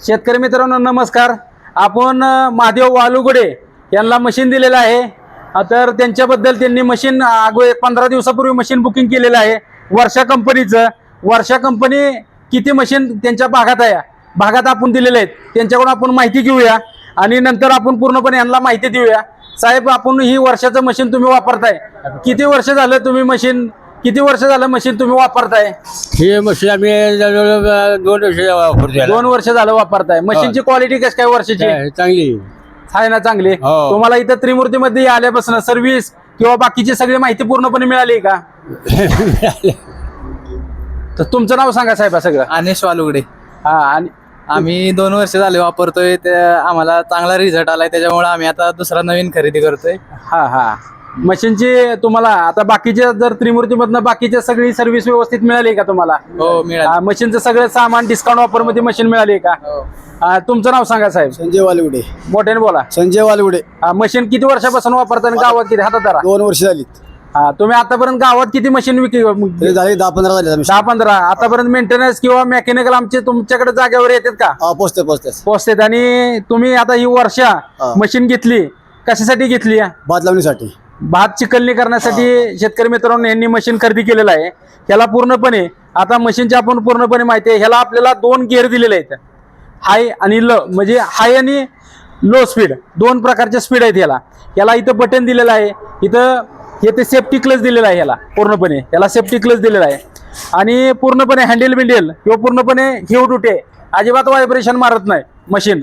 शेतकरी मित्रांनो नमस्कार. आपण महादेव वालुगुडे यांना मशीन दिलेलं आहे. तर त्यांच्याबद्दल त्यांनी मशीन अगो पंधरा दिवसापूर्वी मशीन बुकिंग केलेलं आहे. वर्षा कंपनीचं. वर्षा कंपनी किती मशीन त्यांच्या भागात आहे? भागात आपण दिलेले आहेत. त्यांच्याकडून आपण माहिती घेऊया. आणि नंतर आपण पूर्णपणे यांना माहिती देऊया. साहेब आपण ही वर्षाचं मशीन तुम्ही वापरताय. किती वर्ष झालं तुम्ही मशीन किती वर्ष झालं मशीन तुम्ही वापरताय? हे मशीन आम्ही जवळजवळ दोन वर्ष वापरतो याला. दोन वर्ष झालं वापरताय. मशीनची क्वालिटी कशी काय वर्षाची? चांगली. आहे ना चांगली? हो. तुम्हाला इथं त्रिमूर्तीमध्ये आल्यापासून सर्व्हिस किंवा बाकीची सगळी माहिती पूर्णपणे मिळाली का? तर तुमचं नाव सांगा साहेब सगळं. अनिश वालुगडे. हा आणि आम्ही दोन वर्ष झाले वापरतोय. ते आम्हाला चांगला रिझल्ट आलाय. त्याच्यामुळे आम्ही आता दुसरा नवीन खरेदी करतोय. हा हा. मशीनची तुम्हाला आता बाकीच्या जर त्रिमूर्तीमधनं बाकीच्या सगळी सर्व्हिस व्यवस्थित मिळाली का तुम्हाला? हो मिळाली. मशीनचं सगळं सामान डिस्काउंट ऑफरमध्ये मशीन मिळाली का? हो. तुमचं नाव सांगा साहेब. संजय वालवडे मोठ्याने बोला. संजय वालवडे मशीन किती वर्षापासून वापरता आणि गावात किती? हातात धरा. दोन वर्ष झालीत. हा तुम्ही आतापर्यंत गावात किती मशीन विकली? तरी झाले दहा पंधरा झाले आम्ही दहा पंधरा. आतापर्यंत मेंटेनन्स किंवा मेकॅनिकल आमचे तुमच्याकडे जागेवर येतात का? हा, पोचते पोचते. पोचतात. आणि तुम्ही आता ही वर्षा. मशीन घेतली. कशासाठी घेतली? भात लावणीसाठी. भात चिकलणी करण्यासाठी शेतकरी मित्रांनो यांनी मशीन खरेदी केलेलं आहे. ह्याला पूर्णपणे आता मशीनची आपण पूर्णपणे माहिती आहे ह्याला आपल्याला दोन गेअर दिलेले आहेत. हाय आणि ल म्हणजे हाय आणि लो स्पीड दोन प्रकारचे स्पीड आहेत ह्याला. याला इथं बटन दिलेलं आहे इथं येथे सेफ्टी क्लच दिलेला आहे ह्याला पूर्णपणे. याला सेफ्टी क्लच दिलेला आहे. आणि पूर्णपणे हँडल बिंडेल किंवा पूर्णपणे हिव डुटे अजिबात व्हायब्रेशन मारत नाही मशीन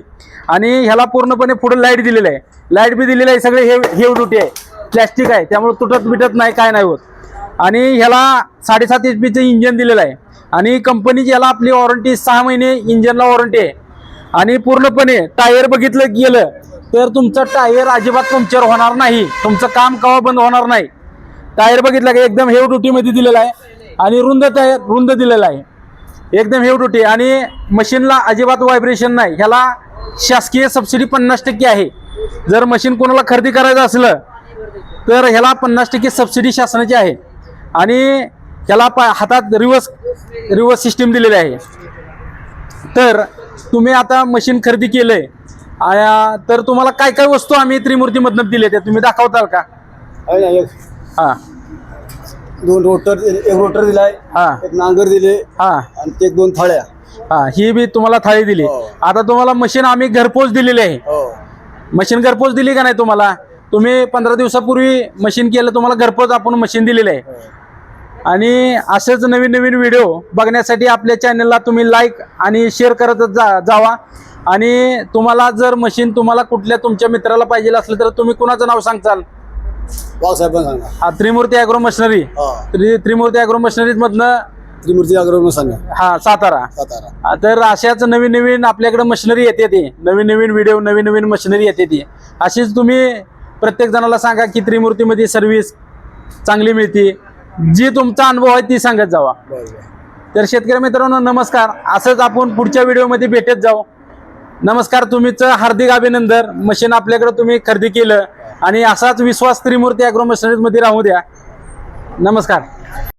आणि ह्याला पूर्णपणे पुढे लाइट दिलेलं आहे. लाइट बी दिलेलं आहे सगळे हेव हेव डुटी आहे. प्लॅस्टिक आहे त्यामुळे तुटत बिटत नाही काय नाही होत. आणि ह्याला साडेसात एच पीचं इंजन दिलेलं आहे. आणि कंपनीची याला आपली वॉरंटी सहा महिने इंजनला वॉरंटी आहे. आणि पूर्णपणे टायर बघितलं गेलं तर तुमचं टायर अजिबात पंक्चर होणार नाही. तुमचं काम कवा बंद होणार नाही. टायर बघितलं का एकदम हेव ड्युटीमध्ये दिलेला आहे. आणि रुंद टायर रुंद दिलेला आहे. एकदम हेव ड्युटी आणि मशीनला अजिबात व्हायब्रेशन नाही. ह्याला शासकीय सबसिडी पन्नास टक्के आहे. जर मशीन कोणाला खरेदी करायचं असलं तर ह्याला पन्नास टक्के सबसिडी शासनाची आहे. आणि ह्याला पा हातात रिवर्स रिवर्स सिस्टीम दिलेली आहे. तर तुम्ही आता मशीन खरेदी केलंय. तर तुम्हाला काय काय वस्तू आम्ही त्रिमूर्तीमधनं दिले त्या? तुम्ही दाखवताल का? हा. दोन रोटर एक रोटर दिलाय. हा. एक नांगर दिले. हा. आणि ते एक दोन थाळ्या. हा ही बी तुम्हाला थाळी दिली. हो. आता तुम्हाला मशीन आम्ही घरपोच दिलेली आहे. हो. मशीन घरपोच दिली का नाही तुम्हाला? तुम्ही पंधरा दिवसापूर्वी मशीन केलं तुम्हाला घरपोच आपण मशीन दिलेलं आहे. आणि असेच नवीन नवीन व्हिडिओ बघण्यासाठी आपल्या चॅनलला तुम्ही लाईक आणि शेअर करत जा जावा. आणि तुम्हाला जर मशीन तुम्हाला कुठल्या तुमच्या मित्राला पाहिजे असलं तर तुम्ही कुणाचं नाव सांगचाल वाघ साहेब सांगा हा त्रिमूर्ती ॲग्रो मशिनरी त्रि त्रिमूर्ती ॲग्रो मशिनरीज मधनं त्रिमूर्ती अग्रह सांगा हा सातारा. सातारा. तर अशाच नवीन नवीन आपल्याकडे मशिनरी येते ती. नवीन नवीन व्हिडिओ नवीन नवीन मशिनरी येते ती. अशीच तुम्ही प्रत्येक जणाला सांगा की त्रिमूर्तीमध्ये सर्व्हिस चांगली मिळते. जी तुमचा अनुभव आहे ती सांगत जावा. तर शेतकरी मित्रांनो नमस्कार. असंच आपण पुढच्या व्हिडिओमध्ये भेटत जाऊ. नमस्कार तुम्हीचं हार्दिक अभिनंदन. मशीन आपल्याकडे तुम्ही खरेदी केलं. आणि असाच विश्वास त्रिमूर्ती अॅग्रो मशिनरीजमध्ये राहू द्या. नमस्कार.